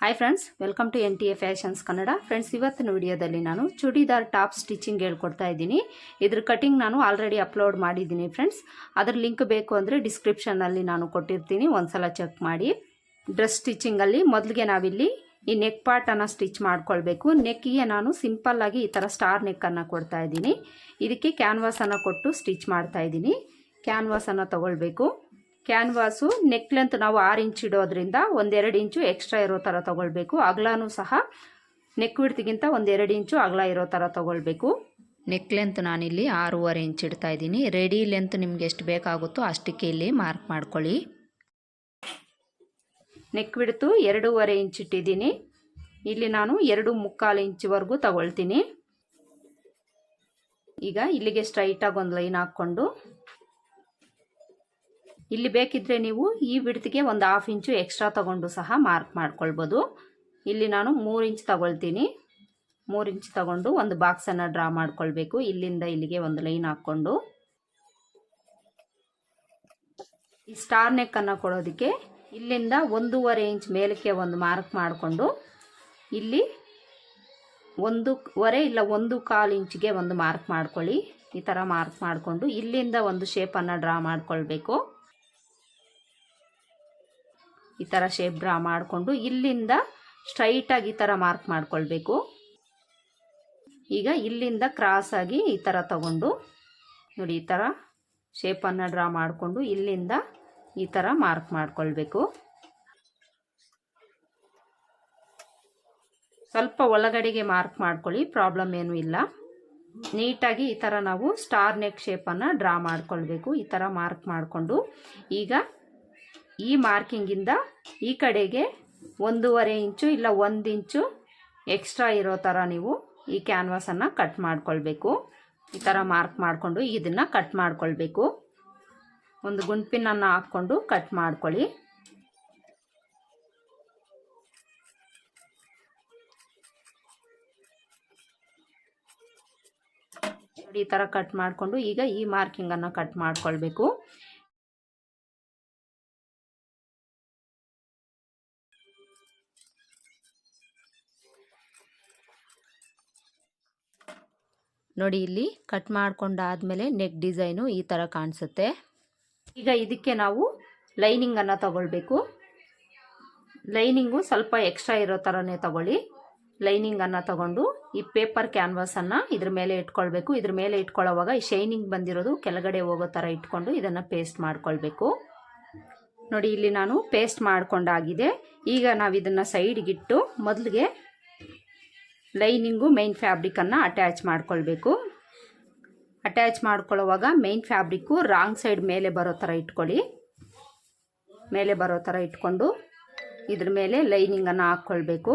Hi friends welcome to N T A fashions Kannada friends ಇವತ್ತಿನ ವಿಡಿಯೋದಲ್ಲಿ ನಾನು churidar top stitching ಹೇಳ್ಕೊಡ್ತಾ ಇದ್ದೀನಿ. ಇದ್ರ ಕಟಿಂಗ್ ನಾನು ಆಲ್ರೆಡಿ ಅಪ್ಲೋಡ್ ಮಾಡಿದ್ದೀನಿ ಫ್ರೆಂಡ್ಸ್ ಅದ್ರ ಲಿಂಕ್ ಬೇಕು ಅಂದರೆ ಡಿಸ್ಕ್ರಿಪ್ಷನಲ್ಲಿ ನಾನು ಕೊಟ್ಟಿರ್ತೀನಿ. ಒಂದ್ಸಲ ಚೆಕ್ ಮಾಡಿ. ಡ್ರೆಸ್ ಸ್ಟಿಚಿಂಗಲ್ಲಿ ಮೊದಲಿಗೆ ನಾವಿಲ್ಲಿ ಈ ನೆಕ್ ಪಾರ್ಟನ್ನು ಸ್ಟಿಚ್ ಮಾಡ್ಕೊಳ್ಬೇಕು. ನೆಕ್ಕಿಗೆ ನಾನು ಸಿಂಪಲ್ಲಾಗಿ ಈ ಥರ ಸ್ಟಾರ್ ನೆಕ್ಕನ್ನು ಕೊಡ್ತಾ ಇದ್ದೀನಿ. ಇದಕ್ಕೆ ಕ್ಯಾನ್ವಾಸನ್ನು ಕೊಟ್ಟು ಸ್ಟಿಚ್ ಮಾಡ್ತಾ ಇದ್ದೀನಿ. ಕ್ಯಾನ್ವಾಸನ್ನು ತಗೊಳ್ಬೇಕು. ಕ್ಯಾನ್ವಾಸು ನೆಕ್ ಲೆಂತ್ ನಾವು ಆರು ಇಂಚ್ ಇಡೋದ್ರಿಂದ ಒಂದೆರಡು ಇಂಚು ಎಕ್ಸ್ಟ್ರಾ ಇರೋ ಥರ ತೊಗೊಳ್ಬೇಕು. ಅಗಲನೂ ಸಹ ನೆಕ್ ವಿಡ್ತಿಗಿಂತ ಒಂದೆರಡು ಇಂಚು ಅಗಲ ಇರೋ ಥರ ತೊಗೊಳ್ಬೇಕು. ನೆಕ್ ಲೆಂತ್ ನಾನಿಲ್ಲಿ ಆರೂವರೆ ಇಂಚ್ ಇಡ್ತಾ ಇದ್ದೀನಿ. ರೆಡಿ ಲೆಂತ್ ನಿಮ್ಗೆ ಎಷ್ಟು ಬೇಕಾಗುತ್ತೋ ಅಷ್ಟಕ್ಕೆ ಇಲ್ಲಿ ಮಾರ್ಕ್ ಮಾಡ್ಕೊಳ್ಳಿ. ನೆಕ್ ಬಿಡ್ತು ಎರಡೂವರೆ ಇಂಚ್ ಇಟ್ಟಿದ್ದೀನಿ. ಇಲ್ಲಿ ನಾನು ಎರಡು ಮುಕ್ಕಾಲು ಇಂಚ್ವರೆಗೂ ತಗೊಳ್ತೀನಿ. ಈಗ ಇಲ್ಲಿಗೆ ಸ್ಟ್ರೈಟಾಗಿ ಒಂದು ಲೈನ್ ಹಾಕ್ಕೊಂಡು ಇಲ್ಲಿ ಬೇಕಿದ್ರೆ ನೀವು ಈ ಬಿಡ್ತಿಗೆ ಒಂದು ಹಾಫ್ ಇಂಚು ಎಕ್ಸ್ಟ್ರಾ ತಗೊಂಡು ಸಹ ಮಾರ್ಕ್ ಮಾಡ್ಕೊಳ್ಬೋದು. ಇಲ್ಲಿ ನಾನು ಮೂರು ಇಂಚ್ ತಗೊಳ್ತೀನಿ. ಮೂರು ಇಂಚ್ ತಗೊಂಡು ಒಂದು ಬಾಕ್ಸನ್ನು ಡ್ರಾ ಮಾಡ್ಕೊಳ್ಬೇಕು. ಇಲ್ಲಿಂದ ಇಲ್ಲಿಗೆ ಒಂದು ಲೈನ್ ಹಾಕ್ಕೊಂಡು. ಈ ಸ್ಟಾರ್ ನೆಕ್ಕನ್ನು ಕೊಡೋದಕ್ಕೆ ಇಲ್ಲಿಂದ ಒಂದೂವರೆ ಇಂಚ್ ಮೇಲಕ್ಕೆ ಒಂದು ಮಾರ್ಕ್ ಮಾಡಿಕೊಂಡು ಇಲ್ಲಿ ಒಂದೂವರೆ ಇಲ್ಲ ಒಂದು ಕಾಲು ಇಂಚಿಗೆ ಒಂದು ಮಾರ್ಕ್ ಮಾಡ್ಕೊಳ್ಳಿ. ಈ ಥರ ಮಾರ್ಕ್ ಮಾಡಿಕೊಂಡು ಇಲ್ಲಿಂದ ಒಂದು ಶೇಪನ್ನು ಡ್ರಾ ಮಾಡ್ಕೊಳ್ಬೇಕು. ಈ ಥರ ಶೇಪ್ ಡ್ರಾ ಮಾಡಿಕೊಂಡು ಇಲ್ಲಿಂದ ಸ್ಟ್ರೈಟಾಗಿ ಈ ಥರ ಮಾರ್ಕ್ ಮಾಡಿಕೊಳ್ಬೇಕು. ಈಗ ಇಲ್ಲಿಂದ ಕ್ರಾಸಾಗಿ ಈ ಥರ ತಗೊಂಡು, ನೋಡಿ ಈ ಥರ ಶೇಪನ್ನು ಡ್ರಾ ಮಾಡಿಕೊಂಡು ಇಲ್ಲಿಂದ ಈ ಥರ ಮಾರ್ಕ್ ಮಾಡಿಕೊಳ್ಬೇಕು. ಸ್ವಲ್ಪ ಒಳಗಡೆಗೆ ಮಾರ್ಕ್ ಮಾಡ್ಕೊಳ್ಳಿ ಪ್ರಾಬ್ಲಮ್ ಏನೂ ಇಲ್ಲ. ನೀಟಾಗಿ ಈ ಥರ ನಾವು ಸ್ಟಾರ್ ನೆಕ್ ಶೇಪನ್ನು ಡ್ರಾ ಮಾಡಿಕೊಳ್ಬೇಕು, ಈ ಥರ ಮಾರ್ಕ್ ಮಾಡಿಕೊಂಡು. ಈಗ ಈ ಮಾರ್ಕಿಂಗಿಂದ ಈ ಕಡೆಗೆ ಒಂದೂವರೆ ಇಂಚು ಇಲ್ಲ ಒಂದು ಇಂಚು ಎಕ್ಸ್ಟ್ರಾ ಇರೋ ಥರ ನೀವು ಈ ಕ್ಯಾನ್ವಾಸನ್ನು ಕಟ್ ಮಾಡ್ಕೊಳ್ಬೇಕು. ಈ ಥರ ಮಾರ್ಕ್ ಮಾಡಿಕೊಂಡು ಇದನ್ನು ಕಟ್ ಮಾಡ್ಕೊಳ್ಬೇಕು. ಒಂದು ಗುಂಪಿನನ್ನು ಹಾಕ್ಕೊಂಡು ಕಟ್ ಮಾಡ್ಕೊಳ್ಳಿ. ಈ ಥರ ಕಟ್ ಮಾಡಿಕೊಂಡು ಈಗ ಈ ಮಾರ್ಕಿಂಗನ್ನು ಕಟ್ ಮಾಡ್ಕೊಳ್ಬೇಕು. ನೋಡಿ ಇಲ್ಲಿ ಕಟ್ ಮಾಡ್ಕೊಂಡಾದ್ಮೇಲೆ ನೆಕ್ ಡಿಸೈನು ಈ ಥರ ಕಾಣಿಸುತ್ತೆ. ಈಗ ಇದಕ್ಕೆ ನಾವು ಲೈನಿಂಗನ್ನು ತಗೊಳ್ಬೇಕು. ಲೈನಿಂಗು ಸ್ವಲ್ಪ ಎಕ್ಸ್ಟ್ರಾ ಇರೋ ಥರನೇ ತಗೊಳ್ಳಿ. ಲೈನಿಂಗನ್ನು ತಗೊಂಡು ಈ ಪೇಪರ್ ಕ್ಯಾನ್ವಾಸನ್ನು ಇದ್ರ ಮೇಲೆ ಇಟ್ಕೊಳ್ಬೇಕು. ಇದ್ರ ಮೇಲೆ ಇಟ್ಕೊಳ್ಳೋವಾಗ ಈ ಶೈನಿಂಗ್ ಬಂದಿರೋದು ಕೆಳಗಡೆ ಹೋಗೋ ಥರ ಇಟ್ಕೊಂಡು ಇದನ್ನು ಪೇಸ್ಟ್ ಮಾಡ್ಕೊಳ್ಬೇಕು. ನೋಡಿ ಇಲ್ಲಿ ನಾನು ಪೇಸ್ಟ್ ಮಾಡ್ಕೊಂಡಾಗಿದೆ. ಈಗ ನಾವು ಇದನ್ನು ಸೈಡ್ಗಿಟ್ಟು ಮೊದಲಿಗೆ ಲೈನಿಂಗು ಮೈನ್ ಫ್ಯಾಬ್ರಿಕನ್ನು ಅಟ್ಯಾಚ್ ಮಾಡ್ಕೊಳ್ಬೇಕು. ಅಟ್ಯಾಚ್ ಮಾಡ್ಕೊಳ್ಳೋವಾಗ ಮೈನ್ ಫ್ಯಾಬ್ರಿಕ್ಕು ರಾಂಗ್ ಸೈಡ್ ಮೇಲೆ ಬರೋ ಥರ ಇಟ್ಕೊಳ್ಳಿ. ಮೇಲೆ ಬರೋ ಥರ ಇಟ್ಕೊಂಡು ಇದ್ರ ಮೇಲೆ ಲೈನಿಂಗನ್ನು ಹಾಕ್ಕೊಳ್ಬೇಕು.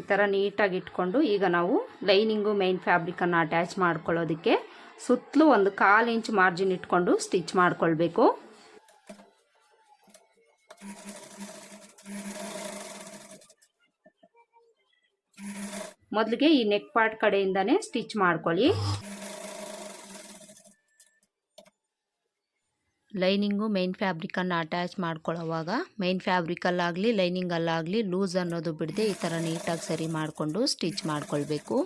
ಈ ಥರ ನೀಟಾಗಿ ಇಟ್ಕೊಂಡು ಈಗ ನಾವು ಲೈನಿಂಗು ಮೈನ್ ಫ್ಯಾಬ್ರಿಕನ್ನು ಅಟ್ಯಾಚ್ ಮಾಡ್ಕೊಳ್ಳೋದಕ್ಕೆ ಸುತ್ತಲೂ ಒಂದು ಕಾಲು ಇಂಚ್ ಮಾರ್ಜಿನ್ ಇಟ್ಕೊಂಡು ಸ್ಟಿಚ್ ಮಾಡ್ಕೊಳ್ಬೇಕು. ಮೊದಲಿಗೆ ಈ ನೆಕ್ ಪಾರ್ಟ್ ಕಡೆಯಿಂದನೇ ಸ್ಟಿಚ್ ಮಾಡ್ಕೊಳ್ಳಿ. ಲೈನಿಂಗು ಮೈನ್ ಫ್ಯಾಬ್ರಿಕನ್ನು ಅಟ್ಯಾಚ್ ಮಾಡ್ಕೊಳ್ಳೋವಾಗ ಮೈನ್ ಫ್ಯಾಬ್ರಿಕಲ್ಲಾಗಲಿ ಲೈನಿಂಗಲ್ಲಾಗಲಿ ಲೂಸ್ ಅನ್ನೋದು ಬಿಡದೆ ಈ ಥರ ನೀಟಾಗಿ ಸರಿ ಮಾಡಿಕೊಂಡು ಸ್ಟಿಚ್ ಮಾಡ್ಕೊಳ್ಬೇಕು.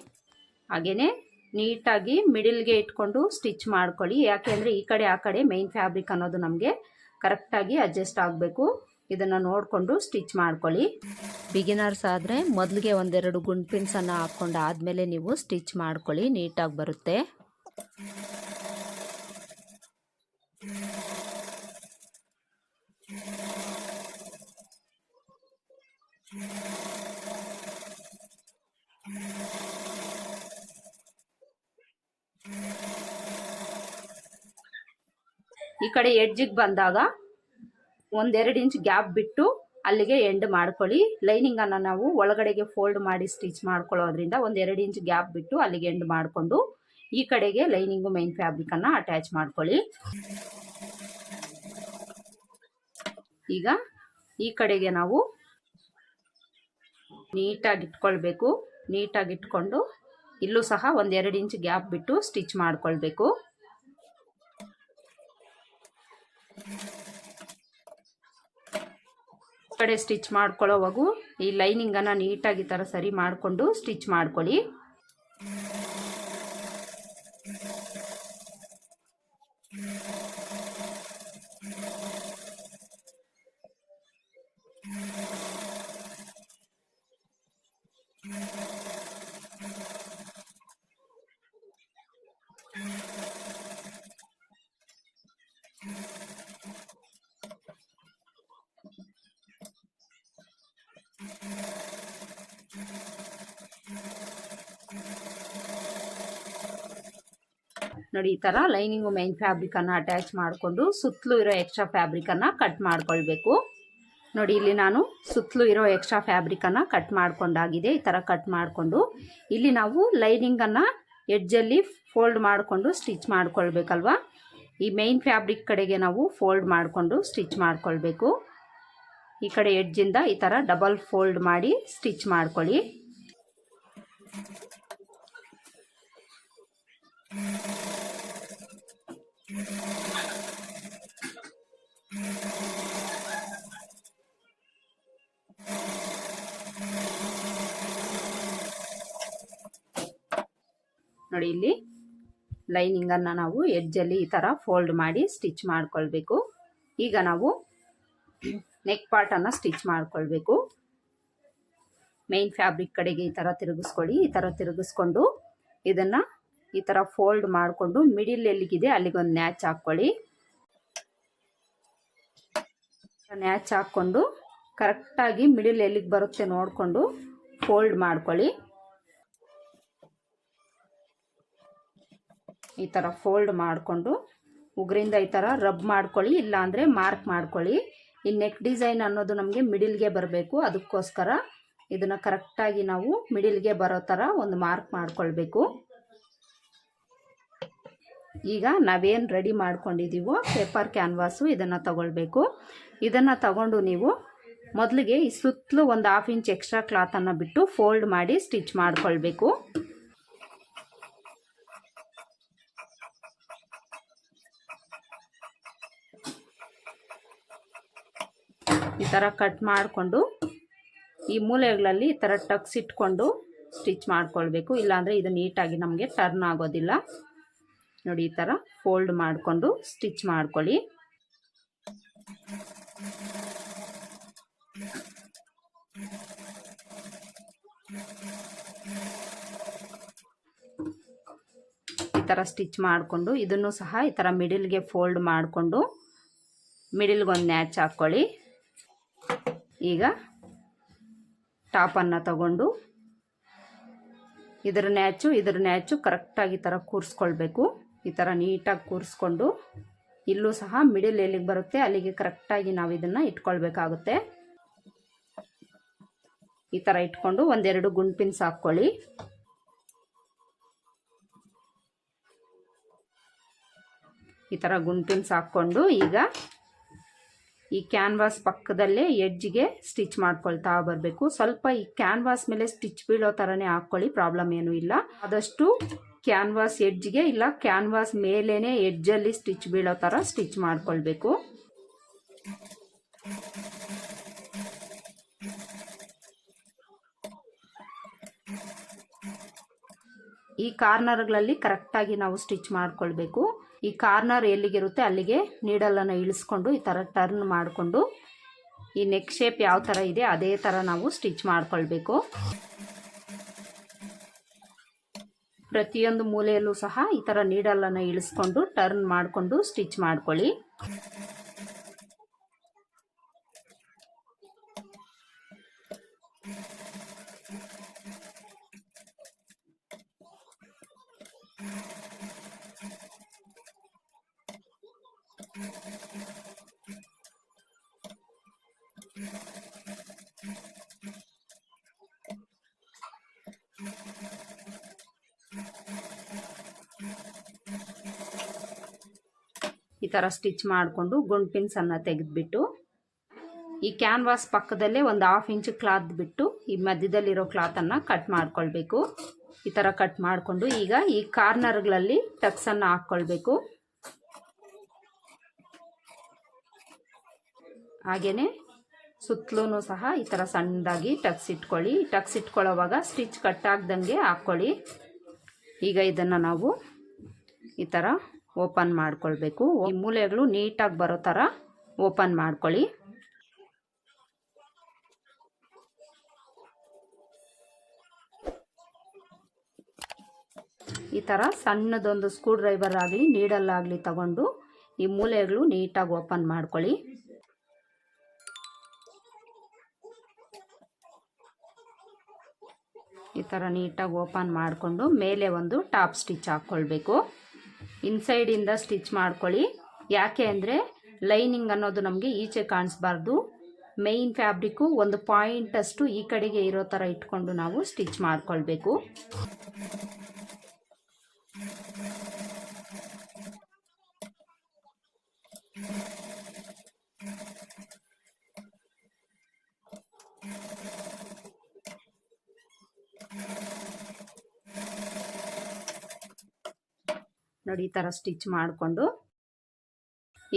ಹಾಗೆಯೇ ನೀಟಾಗಿ ಮಿಡಿಲ್ಗೆ ಇಟ್ಕೊಂಡು ಸ್ಟಿಚ್ ಮಾಡ್ಕೊಳ್ಳಿ. ಯಾಕೆಂದರೆ ಈ ಕಡೆ ಆ ಕಡೆ ಮೈನ್ ಫ್ಯಾಬ್ರಿಕ್ ಅನ್ನೋದು ನಮಗೆ ಕರೆಕ್ಟಾಗಿ ಅಡ್ಜಸ್ಟ್ ಆಗಬೇಕು. ಇದನ್ನು ನೋಡಿಕೊಂಡು ಸ್ಟಿಚ್ ಮಾಡ್ಕೊಳ್ಳಿ. ಬಿಗಿನರ್ಸ್ ಆದರೆ ಮೊದಲಿಗೆ ಒಂದೆರಡು ಗುಂಡ್ ಪಿನ್ಸನ್ನು ಹಾಕ್ಕೊಂಡು ಆದಮೇಲೆ ನೀವು ಸ್ಟಿಚ್ ಮಾಡ್ಕೊಳ್ಳಿ, ನೀಟಾಗಿ ಬರುತ್ತೆ. ಈ ಕಡೆ ಎಡ್ಜಿಗೆ ಬಂದಾಗ ಒಂದೆರಡು ಇಂಚ್ ಗ್ಯಾಪ್ ಬಿಟ್ಟು ಅಲ್ಲಿಗೆ ಎಂಡ್ ಮಾಡ್ಕೊಳ್ಳಿ. ಲೈನಿಂಗನ್ನು ನಾವು ಒಳಗಡೆಗೆ ಫೋಲ್ಡ್ ಮಾಡಿ ಸ್ಟಿಚ್ ಮಾಡ್ಕೊಳ್ಳೋದ್ರಿಂದ ಒಂದೆರಡು ಇಂಚ್ ಗ್ಯಾಪ್ ಬಿಟ್ಟು ಅಲ್ಲಿಗೆ ಎಂಡ್ ಮಾಡಿಕೊಂಡು ಈ ಕಡೆಗೆ ಲೈನಿಂಗು ಮೈನ್ ಫ್ಯಾಬ್ರಿಕನ್ನು ಅಟ್ಯಾಚ್ ಮಾಡ್ಕೊಳ್ಳಿ. ಈಗ ಈ ಕಡೆಗೆ ನಾವು ನೀಟಾಗಿ ಇಟ್ಕೊಳ್ಬೇಕು. ನೀಟಾಗಿ ಇಟ್ಕೊಂಡು ಇಲ್ಲೂ ಸಹ ಒಂದೆರಡು ಇಂಚ್ ಗ್ಯಾಪ್ ಬಿಟ್ಟು ಸ್ಟಿಚ್ ಮಾಡ್ಕೊಳ್ಬೇಕು. ಕಡೆ ಸ್ಟಿಚ್ ಮಾಡ್ಕೊಳ್ಳೋವಾಗೂ ಈ ಲೈನಿಂಗನ್ನು ನೀಟಾಗಿ ಥರ ಸರಿ ಮಾಡಿಕೊಂಡು ಸ್ಟಿಚ್ ಮಾಡ್ಕೊಳ್ಳಿ. ನೋಡಿ, ಈ ಥರ ಲೈನಿಂಗು ಮೈನ್ ಫ್ಯಾಬ್ರಿಕನ್ನು ಅಟ್ಯಾಚ್ ಮಾಡಿಕೊಂಡು ಸುತ್ತಲೂ ಇರೋ ಎಕ್ಸ್ಟ್ರಾ ಫ್ಯಾಬ್ರಿಕನ್ನು ಕಟ್ ಮಾಡ್ಕೊಳ್ಬೇಕು. ನೋಡಿ, ಇಲ್ಲಿ ನಾನು ಸುತ್ತಲೂ ಇರೋ ಎಕ್ಸ್ಟ್ರಾ ಫ್ಯಾಬ್ರಿಕನ್ನು ಕಟ್ ಮಾಡ್ಕೊಂಡಾಗಿದೆ. ಈ ಥರ ಕಟ್ ಮಾಡಿಕೊಂಡು ಇಲ್ಲಿ ನಾವು ಲೈನಿಂಗನ್ನು ಎಡ್ಜಲ್ಲಿ ಫೋಲ್ಡ್ ಮಾಡಿಕೊಂಡು ಸ್ಟಿಚ್ ಮಾಡ್ಕೊಳ್ಬೇಕಲ್ವಾ? ಈ ಮೈನ್ ಫ್ಯಾಬ್ರಿಕ್ ಕಡೆಗೆ ನಾವು ಫೋಲ್ಡ್ ಮಾಡಿಕೊಂಡು ಸ್ಟಿಚ್ ಮಾಡ್ಕೊಳ್ಬೇಕು. ಈ ಕಡೆ ಎಡ್ಜಿಂದ ಈ ಥರ ಡಬಲ್ ಫೋಲ್ಡ್ ಮಾಡಿ ಸ್ಟಿಚ್ ಮಾಡ್ಕೊಳ್ಳಿ. ನೋಡಿ ಇಲ್ಲಿ. ಲೈನಿಂಗನ್ನು ನಾವು ಎಡ್ಜಲ್ಲಿ ಈ ಥರ ಫೋಲ್ಡ್ ಮಾಡಿ ಸ್ಟಿಚ್ ಮಾಡ್ಕೊಳ್ಬೇಕು. ಈಗ ನಾವು ನೆಕ್ ಪಾರ್ಟನ್ನು ಸ್ಟಿಚ್ ಮಾಡ್ಕೊಳ್ಬೇಕು. ಮೇನ್ ಫ್ಯಾಬ್ರಿಕ್ ಕಡೆಗೆ ಈ ಥರ ತಿರುಗಿಸ್ಕೊಳ್ಳಿ. ಈ ಥರ ತಿರುಗಿಸ್ಕೊಂಡು ಇದನ್ನು ಈ ಥರ ಫೋಲ್ಡ್ ಮಾಡಿಕೊಂಡು ಮಿಡಿಲ್ ಎಲ್ಲಿಗಿದೆ ಅಲ್ಲಿಗೊಂದು ನ್ಯಾಚ್ ಹಾಕ್ಕೊಳ್ಳಿ. ನ್ಯಾಚ್ ಹಾಕ್ಕೊಂಡು ಕರೆಕ್ಟಾಗಿ ಮಿಡಿಲ್ ಎಲ್ಲಿಗೆ ಬರುತ್ತೆ ನೋಡಿಕೊಂಡು ಫೋಲ್ಡ್ ಮಾಡ್ಕೊಳ್ಳಿ. ಈ ಥರ ಫೋಲ್ಡ್ ಮಾಡಿಕೊಂಡು ಉಗ್ರಿಂದ ಈ ಥರ ರಬ್ ಮಾಡ್ಕೊಳ್ಳಿ, ಇಲ್ಲಾಂದರೆ ಮಾರ್ಕ್ ಮಾಡ್ಕೊಳ್ಳಿ. ಈ ನೆಕ್ ಡಿಸೈನ್ ಅನ್ನೋದು ನಮಗೆ ಮಿಡಿಲ್ಗೆ ಬರಬೇಕು. ಅದಕ್ಕೋಸ್ಕರ ಇದನ್ನು ಕರೆಕ್ಟಾಗಿ ನಾವು ಮಿಡಿಲ್ಗೆ ಬರೋ ಥರ ಒಂದು ಮಾರ್ಕ್ ಮಾಡ್ಕೊಳ್ಬೇಕು. ಈಗ ನಾವೇನು ರೆಡಿ ಮಾಡ್ಕೊಂಡಿದ್ದೀವೋ ಪೇಪರ್ ಕ್ಯಾನ್ವಾಸು ಇದನ್ನು ತಗೊಳ್ಬೇಕು. ಇದನ್ನು ತಗೊಂಡು ನೀವು ಮೊದಲಿಗೆ ಈ ಸುತ್ತಲೂ ಒಂದು ಹಾಫ್ ಇಂಚ್ ಎಕ್ಸ್ಟ್ರಾ ಕ್ಲಾತನ್ನು ಬಿಟ್ಟು ಫೋಲ್ಡ್ ಮಾಡಿ ಸ್ಟಿಚ್ ಮಾಡ್ಕೊಳ್ಬೇಕು. ಥರ ಕಟ್ ಮಾಡಿಕೊಂಡು ಈ ಮೂಲೆಗಳಲ್ಲಿ ಈ ಥರ ಟಕ್ಸ್ ಇಟ್ಕೊಂಡು ಸ್ಟಿಚ್ ಮಾಡ್ಕೊಳ್ಬೇಕು. ಇಲ್ಲಾಂದರೆ ಇದು ನೀಟಾಗಿ ನಮಗೆ ಟರ್ನ್ ಆಗೋದಿಲ್ಲ. ನೋಡಿ, ಈ ಥರ ಫೋಲ್ಡ್ ಮಾಡಿಕೊಂಡು ಸ್ಟಿಚ್ ಮಾಡ್ಕೊಳ್ಳಿ. ಈ ಥರ ಸ್ಟಿಚ್ ಮಾಡಿಕೊಂಡು ಇದನ್ನು ಸಹ ಈ ಥರ ಮಿಡಿಲ್ಗೆ ಫೋಲ್ಡ್ ಮಾಡಿಕೊಂಡು ಮಿಡಿಲ್ಗೊಂದು ನ್ಯಾಚ್ ಹಾಕ್ಕೊಳ್ಳಿ. ಈಗ ಟಾಪನ್ನು ತಗೊಂಡು ಇದರ ನ್ಯಾಚು ಇದರ ನ್ಯಾಚು ಕರೆಕ್ಟಾಗಿ ಈ ಥರ ಕೂರಿಸ್ಕೊಳ್ಬೇಕು. ಈ ಥರ ನೀಟಾಗಿ ಕೂರಿಸ್ಕೊಂಡು ಇಲ್ಲೂ ಸಹ ಮಿಡಿಲ್ ಎಲ್ಲಿಗೆ ಬರುತ್ತೆ, ಅಲ್ಲಿಗೆ ಕರೆಕ್ಟಾಗಿ ನಾವು ಇದನ್ನು ಇಟ್ಕೊಳ್ಬೇಕಾಗುತ್ತೆ. ಈ ಥರ ಇಟ್ಕೊಂಡು ಒಂದೆರಡು ಗುಂಡ್ಪಿನ್ಸ್ ಹಾಕ್ಕೊಳ್ಳಿ ಈ ಥರ ಗುಂಡ್ಪಿನ್ಸ್ ಹಾಕ್ಕೊಂಡು ಈಗ ಈ ಕ್ಯಾನ್ವಾಸ್ ಪಕ್ಕದಲ್ಲೇ ಎಡ್ಜ್ಗೆ ಸ್ಟಿಚ್ ಮಾಡ್ಕೊಳ್ತಾ ಬರಬೇಕು. ಸ್ವಲ್ಪ ಈ ಕ್ಯಾನ್ವಾಸ್ ಮೇಲೆ ಸ್ಟಿಚ್ ಬೀಳೋ ಥರನೇ ಹಾಕ್ಕೊಳ್ಳಿ ಪ್ರಾಬ್ಲಮ್ ಏನೂ ಇಲ್ಲ. ಆದಷ್ಟು ಕ್ಯಾನ್ವಾಸ್ ಎಡ್ಜ್ಗೆ ಇಲ್ಲ ಕ್ಯಾನ್ವಾಸ್ ಮೇಲೇ ಎಡ್ಜಲ್ಲಿ ಸ್ಟಿಚ್ ಬೀಳೋ ಥರ ಸ್ಟಿಚ್ ಮಾಡ್ಕೊಳ್ಬೇಕು. ಈ ಕಾರ್ನರ್ಗಳಲ್ಲಿ ಕರೆಕ್ಟಾಗಿ ನಾವು ಸ್ಟಿಚ್ ಮಾಡ್ಕೊಳ್ಬೇಕು. ಈ ಕಾರ್ನರ್ ಎಲ್ಲಿಗಿರುತ್ತೆ ಅಲ್ಲಿಗೆ ನೀಡಲನ್ನು ಇಳಿಸ್ಕೊಂಡು ಈ ಥರ ಟರ್ನ್ ಮಾಡಿಕೊಂಡು ಈ ನೆಕ್ ಶೇಪ್ ಯಾವ ಥರ ಇದೆ ಅದೇ ಥರ ನಾವು ಸ್ಟಿಚ್ ಮಾಡಿಕೊಳ್ಬೇಕು. ಪ್ರತಿಯೊಂದು ಮೂಲೆಯಲ್ಲೂ ಸಹ ಈ ಥರ ನೀಡಲನ್ನು ಇಳಿಸ್ಕೊಂಡು ಟರ್ನ್ ಮಾಡಿಕೊಂಡು ಸ್ಟಿಚ್ ಮಾಡ್ಕೊಳ್ಳಿ. ಈ ಥರ ಸ್ಟಿಚ್ ಮಾಡಿಕೊಂಡು ಗುಂಡ್ ಪಿನ್ಸನ್ನು ತೆಗೆದುಬಿಟ್ಟು, ಈ ಕ್ಯಾನ್ವಾಸ್ ಪಕ್ಕದಲ್ಲೇ ಒಂದು ಹಾಫ್ ಇಂಚ್ ಕ್ಲಾತ್ ಬಿಟ್ಟು ಈ ಮಧ್ಯದಲ್ಲಿರೋ ಕ್ಲಾತನ್ನು ಕಟ್ ಮಾಡ್ಕೊಳ್ಬೇಕು. ಈ ಥರ ಕಟ್ ಮಾಡಿಕೊಂಡು ಈಗ ಈ ಕಾರ್ನರ್ಗಳಲ್ಲಿ ಟಕ್ಸನ್ನು ಹಾಕ್ಕೊಳ್ಬೇಕು. ಹಾಗೆಯೇ ಸುತ್ತಲೂ ಸಹ ಈ ಥರ ಸಣ್ಣದಾಗಿ ಟಕ್ಸ್ ಇಟ್ಕೊಳ್ಳಿ. ಟಕ್ಸ್ ಇಟ್ಕೊಳ್ಳೋವಾಗ ಸ್ಟಿಚ್ ಕಟ್ ಆಗ್ದಂಗೆ ಹಾಕ್ಕೊಳ್ಳಿ. ಈಗ ಇದನ್ನು ನಾವು ಈ ಥರ ಓಪನ್ ಮಾಡ್ಕೊಳ್ಬೇಕು. ಈ ಮೂಲೆಗಳು ನೀಟಾಗಿ ಬರೋ ಥರ ಓಪನ್ ಮಾಡ್ಕೊಳ್ಳಿ. ಈ ಥರ ಸಣ್ಣದೊಂದು ಸ್ಕ್ರೂ ಡ್ರೈವರ್ ಆಗಲಿ ನೀಡಲ್ಲಾಗಲಿ ತಗೊಂಡು ಈ ಮೂಲೆಗಳು ನೀಟಾಗಿ ಓಪನ್ ಮಾಡ್ಕೊಳ್ಳಿ. ಥರ ನೀಟಾಗಿ ಓಪನ್ ಮಾಡಿಕೊಂಡು ಮೇಲೆ ಒಂದು ಟಾಪ್ ಸ್ಟಿಚ್ ಹಾಕ್ಕೊಳ್ಬೇಕು. ಇನ್ಸೈಡಿಂದ ಸ್ಟಿಚ್ ಮಾಡ್ಕೊಳ್ಳಿ. ಯಾಕೆ ಅಂದರೆ ಲೈನಿಂಗ್ ಅನ್ನೋದು ನಮಗೆ ಈಚೆ ಕಾಣಿಸ್ಬಾರ್ದು. ಮೇಯ್ನ್ ಫ್ಯಾಬ್ರಿಕ್ಕು ಒಂದು ಪಾಯಿಂಟಷ್ಟು ಈ ಕಡೆಗೆ ಇರೋ ಥರ ಇಟ್ಕೊಂಡು ನಾವು ಸ್ಟಿಚ್ ಮಾಡ್ಕೊಳ್ಬೇಕು. ನೋಡಿ, ಈ ಥರ ಸ್ಟಿಚ್ ಮಾಡಿಕೊಂಡು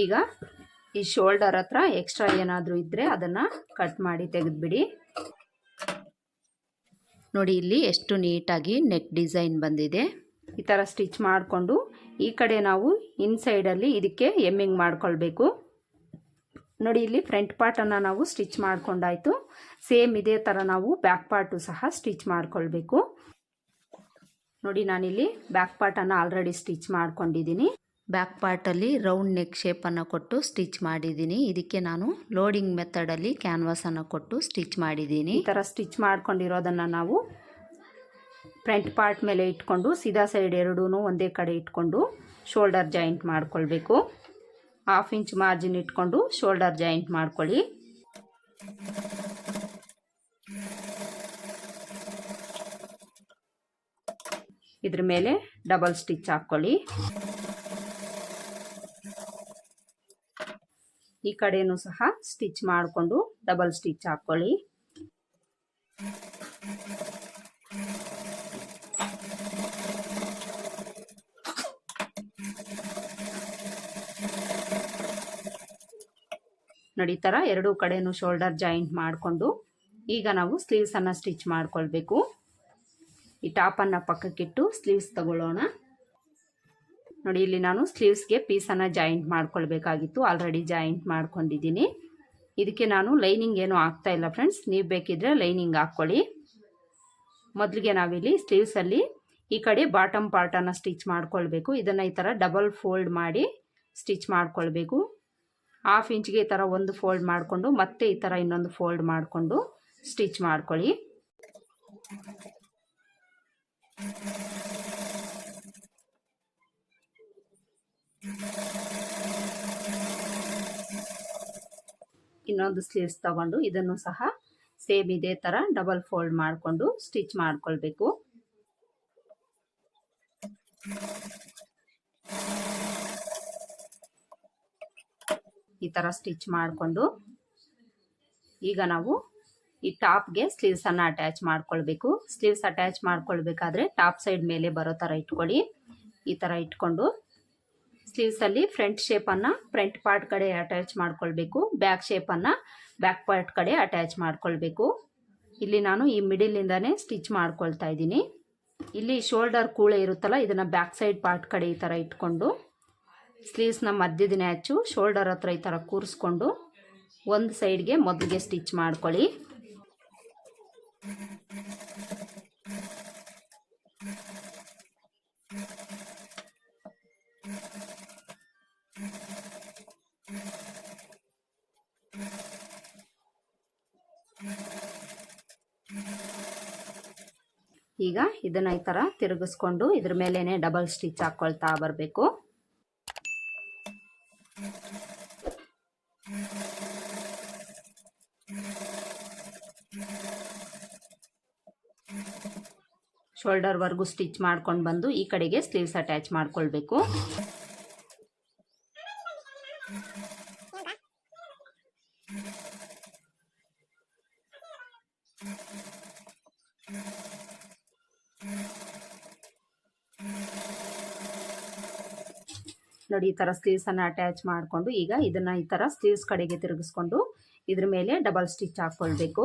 ಈಗ ಈ ಶೋಲ್ಡರ್ ಹತ್ರ ಎಕ್ಸ್ಟ್ರಾ ಏನಾದರೂ ಇದ್ದರೆ ಅದನ್ನು ಕಟ್ ಮಾಡಿ ತೆಗೆದುಬಿಡಿ. ನೋಡಿ, ಇಲ್ಲಿ ಎಷ್ಟು ನೀಟಾಗಿ ನೆಕ್ ಡಿಸೈನ್ ಬಂದಿದೆ. ಈ ಥರ ಸ್ಟಿಚ್ ಮಾಡಿಕೊಂಡು ಈ ಕಡೆ ನಾವು ಇನ್ಸೈಡಲ್ಲಿ ಇದಕ್ಕೆ ಎಮ್ಮಿಂಗ್ ಮಾಡ್ಕೊಳ್ಬೇಕು. ನೋಡಿ, ಇಲ್ಲಿ ಫ್ರಂಟ್ ಪಾರ್ಟನ್ನು ನಾವು ಸ್ಟಿಚ್ ಮಾಡಿಕೊಂಡಾಯಿತು. ಸೇಮ್ ಇದೇ ಥರ ನಾವು ಬ್ಯಾಕ್ ಪಾರ್ಟು ಸಹ ಸ್ಟಿಚ್ ಮಾಡ್ಕೊಳ್ಬೇಕು. ನೋಡಿ ನಾನಿಲ್ಲಿ ಬ್ಯಾಕ್ ಪಾರ್ಟನ್ನು ಆಲ್ರೆಡಿ ಸ್ಟಿಚ್ ಮಾಡ್ಕೊಂಡಿದ್ದೀನಿ. ಬ್ಯಾಕ್ ಪಾರ್ಟಲ್ಲಿ ರೌಂಡ್ ನೆಕ್ ಶೇಪನ್ನು ಕೊಟ್ಟು ಸ್ಟಿಚ್ ಮಾಡಿದ್ದೀನಿ. ಇದಕ್ಕೆ ನಾನು ಲೋಡಿಂಗ್ ಮೆಥಡಲ್ಲಿ ಕ್ಯಾನ್ವಾಸನ್ನು ಕೊಟ್ಟು ಸ್ಟಿಚ್ ಮಾಡಿದ್ದೀನಿ. ಈ ಥರ ಸ್ಟಿಚ್ ಮಾಡ್ಕೊಂಡಿರೋದನ್ನು ನಾವು ಫ್ರಂಟ್ ಪಾರ್ಟ್ ಮೇಲೆ ಇಟ್ಕೊಂಡು ಸೀದಾ ಸೈಡ್ ಎರಡೂ ಒಂದೇ ಕಡೆ ಇಟ್ಕೊಂಡು ಶೋಲ್ಡರ್ ಜಾಯಿಂಟ್ ಮಾಡ್ಕೊಳ್ಬೇಕು. ಹಾಫ್ ಇಂಚ್ ಮಾರ್ಜಿನ್ ಇಟ್ಕೊಂಡು ಶೋಲ್ಡರ್ ಜಾಯಿಂಟ್ ಮಾಡ್ಕೊಳ್ಳಿ. ಇದ್ರ ಮೇಲೆ ಡಬಲ್ ಸ್ಟಿಚ್ ಹಾಕ್ಕೊಳ್ಳಿ ಈ ಕಡೆಯೂ ಸಹ ಸ್ಟಿಚ್ ಮಾಡಿಕೊಂಡು ಡಬಲ್ ಸ್ಟಿಚ್ ಹಾಕ್ಕೊಳ್ಳಿ ನೋಡಿ ಥರ ಎರಡೂ ಕಡೆಯೂ ಶೋಲ್ಡರ್ ಜಾಯಿಂಟ್ ಮಾಡಿಕೊಂಡು ಈಗ ನಾವು ಸ್ಲೀವ್ಸನ್ನು ಸ್ಟಿಚ್ ಮಾಡ್ಕೊಳ್ಬೇಕು. ಈ ಟಾಪನ್ನು ಪಕ್ಕಕ್ಕಿಟ್ಟು ಸ್ಲೀವ್ಸ್ ತಗೊಳ್ಳೋಣ. ನೋಡಿ, ಇಲ್ಲಿ ನಾನು ಸ್ಲೀವ್ಸ್ಗೆ ಪೀಸನ್ನು ಜಾಯಿಂಟ್ ಮಾಡ್ಕೊಳ್ಬೇಕಾಗಿತ್ತು. ಆಲ್ರೆಡಿ ಜಾಯಿಂಟ್ ಮಾಡ್ಕೊಂಡಿದ್ದೀನಿ. ಇದಕ್ಕೆ ನಾನು ಲೈನಿಂಗ್ ಏನೂ ಆಗ್ತಾ ಇಲ್ಲ ಫ್ರೆಂಡ್ಸ್ ನೀವು ಬೇಕಿದ್ರೆ ಲೈನಿಂಗ್ ಹಾಕ್ಕೊಳ್ಳಿ. ಮೊದಲಿಗೆ ನಾವಿಲ್ಲಿ ಸ್ಲೀವ್ಸಲ್ಲಿ ಈ ಕಡೆ ಬಾಟಮ್ ಪಾರ್ಟನ್ನು ಸ್ಟಿಚ್ ಮಾಡ್ಕೊಳ್ಬೇಕು. ಇದನ್ನು ಈ ಥರ ಡಬಲ್ ಫೋಲ್ಡ್ ಮಾಡಿ ಸ್ಟಿಚ್ ಮಾಡ್ಕೊಳ್ಬೇಕು. ಹಾಫ್ ಇಂಚ್ಗೆ ಈ ಥರ ಒಂದು ಫೋಲ್ಡ್ ಮಾಡಿಕೊಂಡು ಮತ್ತೆ ಈ ಥರ ಇನ್ನೊಂದು ಫೋಲ್ಡ್ ಮಾಡಿಕೊಂಡು ಸ್ಟಿಚ್ ಮಾಡ್ಕೊಳ್ಳಿ. ಇನ್ನೊಂದು ಸ್ಲೀವ್ಸ್ ತಗೊಂಡು ಇದನ್ನು ಸಹ ಸೇಮ್ ಇದೇ ಥರ ಡಬಲ್ ಫೋಲ್ಡ್ ಮಾಡಿಕೊಂಡು ಸ್ಟಿಚ್ ಮಾಡ್ಕೊಳ್ಬೇಕು. ಈ ಥರ ಸ್ಟಿಚ್ ಮಾಡಿಕೊಂಡು ಈಗ ನಾವು ಈ ಟಾಪ್ಗೆ ಸ್ಲೀವ್ಸನ್ನು ಅಟ್ಯಾಚ್ ಮಾಡ್ಕೊಳ್ಬೇಕು. ಸ್ಲೀವ್ಸ್ ಅಟ್ಯಾಚ್ ಮಾಡ್ಕೊಳ್ಬೇಕಾದ್ರೆ ಟಾಪ್ ಸೈಡ್ ಮೇಲೆ ಬರೋ ಥರ ಇಟ್ಕೊಳ್ಳಿ. ಈ ಥರ ಇಟ್ಕೊಂಡು ಸ್ಲೀವ್ಸಲ್ಲಿ ಫ್ರಂಟ್ ಶೇಪನ್ನು ಫ್ರಂಟ್ ಪಾರ್ಟ್ ಕಡೆ ಅಟ್ಯಾಚ್ ಮಾಡ್ಕೊಳ್ಬೇಕು. ಬ್ಯಾಕ್ ಶೇಪನ್ನು ಬ್ಯಾಕ್ ಪಾರ್ಟ್ ಕಡೆ ಅಟ್ಯಾಚ್ ಮಾಡ್ಕೊಳ್ಬೇಕು. ಇಲ್ಲಿ ನಾನು ಈ ಮಿಡಿಲಿಂದನೇ ಸ್ಟಿಚ್ ಮಾಡ್ಕೊಳ್ತಾ ಇದ್ದೀನಿ. ಇಲ್ಲಿ ಶೋಲ್ಡರ್ ಕೂಳೆ ಇರುತ್ತಲ್ಲ, ಇದನ್ನು ಬ್ಯಾಕ್ ಸೈಡ್ ಪಾರ್ಟ್ ಕಡೆ ಈ ಥರ ಇಟ್ಕೊಂಡು ಸ್ಲೀವ್ಸ್ನ ಮಧ್ಯದಿನ ಹಚ್ಚು, ಶೋಲ್ಡರ್ ಹತ್ರ ಈ ಥರ ಕೂರಿಸ್ಕೊಂಡು ಒಂದು ಸೈಡ್ಗೆ ಮೊದಲಿಗೆ ಸ್ಟಿಚ್ ಮಾಡ್ಕೊಳ್ಳಿ. ಈಗ ಇದನ್ನ ಈ ಥರ ತಿರುಗಿಸ್ಕೊಂಡು ಇದ್ರ ಮೇಲೇನೆ ಡಬಲ್ ಸ್ಟಿಚ್ ಹಾಕ್ಕೊಳ್ತಾ ಬರಬೇಕು. ಶೋಲ್ಡರ್ವರೆಗೂ ಸ್ಟಿಚ್ ಮಾಡ್ಕೊಂಡು ಬಂದು ಈ ಕಡೆಗೆ ಸ್ಲೀವ್ಸ್ ಅಟ್ಯಾಚ್ ಮಾಡ್ಕೊಳ್ಬೇಕು. ನೋಡಿ, ಈ ಥರ ಸ್ಲೀವ್ಸನ್ನು ಅಟ್ಯಾಚ್ ಮಾಡಿಕೊಂಡು ಈಗ ಇದನ್ನು ಈ ಥರ ಸ್ಲೀವ್ಸ್ ಕಡೆಗೆ ತಿರುಗಿಸ್ಕೊಂಡು ಇದ್ರ ಮೇಲೆ ಡಬಲ್ ಸ್ಟಿಚ್ ಹಾಕ್ಕೊಳ್ಬೇಕು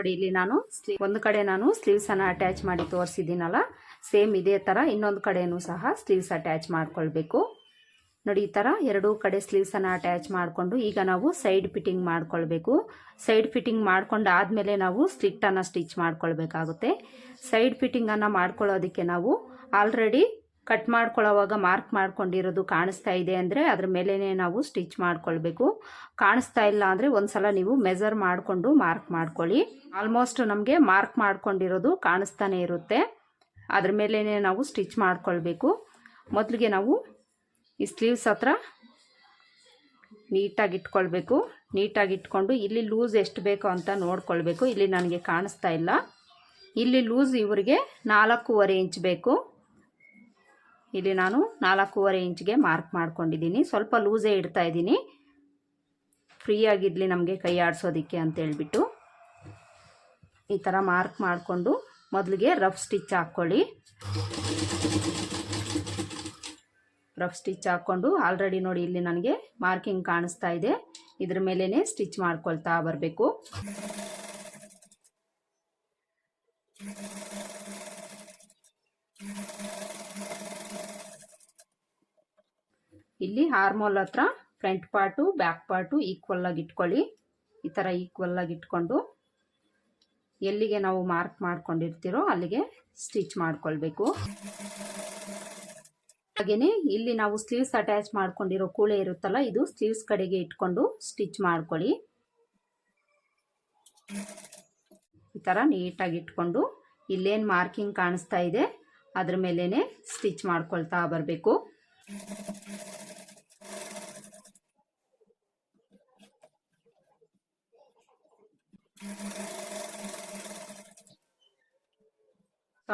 ನೋಡಿ, ಇಲ್ಲಿ ನಾನು ಸ್ಲೀವ್ ಒಂದು ಕಡೆ ನಾನು ಸ್ಲೀವ್ಸನ್ನು ಅಟ್ಯಾಚ್ ಮಾಡಿ ತೋರಿಸಿದ್ದೀನಲ್ಲ, ಸೇಮ್ ಇದೇ ಥರ ಇನ್ನೊಂದು ಕಡೆಯೂ ಸಹ ಸ್ಲೀವ್ಸ್ ಅಟ್ಯಾಚ್ ಮಾಡ್ಕೊಳ್ಬೇಕು. ನೋಡಿ, ಈ ಥರ ಎರಡೂ ಕಡೆ ಸ್ಲೀವ್ಸನ್ನು ಅಟ್ಯಾಚ್ ಮಾಡಿಕೊಂಡು ಈಗ ನಾವು ಸೈಡ್ ಫಿಟ್ಟಿಂಗ್ ಮಾಡ್ಕೊಳ್ಬೇಕು. ಸೈಡ್ ಫಿಟ್ಟಿಂಗ್ ಮಾಡ್ಕೊಂಡು ಆದಮೇಲೆ ನಾವು ಸ್ಲಿಟ್ಟನ್ನು ಸ್ಟಿಚ್ ಮಾಡ್ಕೊಳ್ಬೇಕಾಗುತ್ತೆ. ಸೈಡ್ ಫಿಟ್ಟಿಂಗನ್ನು ಮಾಡ್ಕೊಳ್ಳೋದಕ್ಕೆ ನಾವು ಆಲ್ರೆಡಿ ಕಟ್ ಮಾಡ್ಕೊಳ್ಳೋವಾಗ ಮಾರ್ಕ್ ಮಾಡ್ಕೊಂಡಿರೋದು ಕಾಣಿಸ್ತಾ ಇದೆ ಅಂದರೆ ಅದ್ರ ಮೇಲೇ ನಾವು ಸ್ಟಿಚ್ ಮಾಡ್ಕೊಳ್ಬೇಕು. ಕಾಣಿಸ್ತಾ ಇಲ್ಲ ಅಂದರೆ ಒಂದ್ಸಲ ನೀವು ಮೆಜರ್ ಮಾಡಿಕೊಂಡು ಮಾರ್ಕ್ ಮಾಡ್ಕೊಳ್ಳಿ. ಆಲ್ಮೋಸ್ಟ್ ನಮಗೆ ಮಾರ್ಕ್ ಮಾಡ್ಕೊಂಡಿರೋದು ಕಾಣಿಸ್ತಾನೆ ಇರುತ್ತೆ. ಅದ್ರ ಮೇಲೇ ನಾವು ಸ್ಟಿಚ್ ಮಾಡ್ಕೊಳ್ಬೇಕು. ಮೊದಲಿಗೆ ನಾವು ಈ ಸ್ಲೀವ್ಸ್ ಹತ್ರ ನೀಟಾಗಿ ಇಟ್ಕೊಳ್ಬೇಕು. ನೀಟಾಗಿ ಇಟ್ಕೊಂಡು ಇಲ್ಲಿ ಲೂಸ್ ಎಷ್ಟು ಬೇಕೋ ಅಂತ ನೋಡ್ಕೊಳ್ಬೇಕು. ಇಲ್ಲಿ ನನಗೆ ಕಾಣಿಸ್ತಾ ಇಲ್ಲ. ಇಲ್ಲಿ ಲೂಸ್ ಇವರಿಗೆ ನಾಲ್ಕೂವರೆ ಇಂಚ್ ಬೇಕು. ಇಲ್ಲಿ ನಾನು ನಾಲ್ಕೂವರೆ ಇಂಚ್ಗೆ ಮಾರ್ಕ್ ಮಾಡ್ಕೊಂಡಿದ್ದೀನಿ. ಸ್ವಲ್ಪ ಲೂಸೇ ಇಡ್ತಾ ಇದ್ದೀನಿ. ಫ್ರೀಯಾಗಿರಲಿ ನಮಗೆ ಕೈ ಆಡಿಸೋದಕ್ಕೆ ಅಂತೇಳ್ಬಿಟ್ಟು ಈ ಥರ ಮಾರ್ಕ್ ಮಾಡಿಕೊಂಡು ಮೊದಲಿಗೆ ರಫ್ ಸ್ಟಿಚ್ ಹಾಕ್ಕೊಳ್ಳಿ. ರಫ್ ಸ್ಟಿಚ್ ಹಾಕ್ಕೊಂಡು ಆಲ್ರೆಡಿ ನೋಡಿ ಇಲ್ಲಿ ನನಗೆ ಮಾರ್ಕಿಂಗ್ ಕಾಣಿಸ್ತಾ ಇದೆ. ಇದ್ರ ಮೇಲೇ ಸ್ಟಿಚ್ ಮಾಡ್ಕೊಳ್ತಾ ಬರಬೇಕು. ಹಾರ್ಮೋಲ್ ಹತ್ರ front part, back part equal ಆಗಿ ಇಟ್ಕೊಳ್ಳಿ. ಈ ಥರ ಈಕ್ವಲ್ ಆಗಿ ಇಟ್ಕೊಂಡು ಎಲ್ಲಿಗೆ ನಾವು ಮಾರ್ಕ್ ಮಾಡ್ಕೊಂಡಿರ್ತೀರೋ ಅಲ್ಲಿಗೆ ಸ್ಟಿಚ್ ಮಾಡ್ಕೊಳ್ಬೇಕು. ಹಾಗೆಯೇ ಇಲ್ಲಿ ನಾವು ಸ್ಲೀವ್ಸ್ ಅಟ್ಯಾಚ್ ಮಾಡ್ಕೊಂಡಿರೋ ಕೂಳೆ ಇರುತ್ತಲ್ಲ, ಇದು ಸ್ಲೀವ್ಸ್ ಕಡೆಗೆ ಇಟ್ಕೊಂಡು ಸ್ಟಿಚ್ ಮಾಡ್ಕೊಳ್ಳಿ. ಈ ಥರ ನೀಟಾಗಿ ಇಟ್ಕೊಂಡು ಇಲ್ಲೇನು ಮಾರ್ಕಿಂಗ್ ಕಾಣಿಸ್ತಾ ಇದೆ, ಅದ್ರ ಮೇಲೇ ಸ್ಟಿಚ್ ಮಾಡ್ಕೊಳ್ತಾ ಬರಬೇಕು.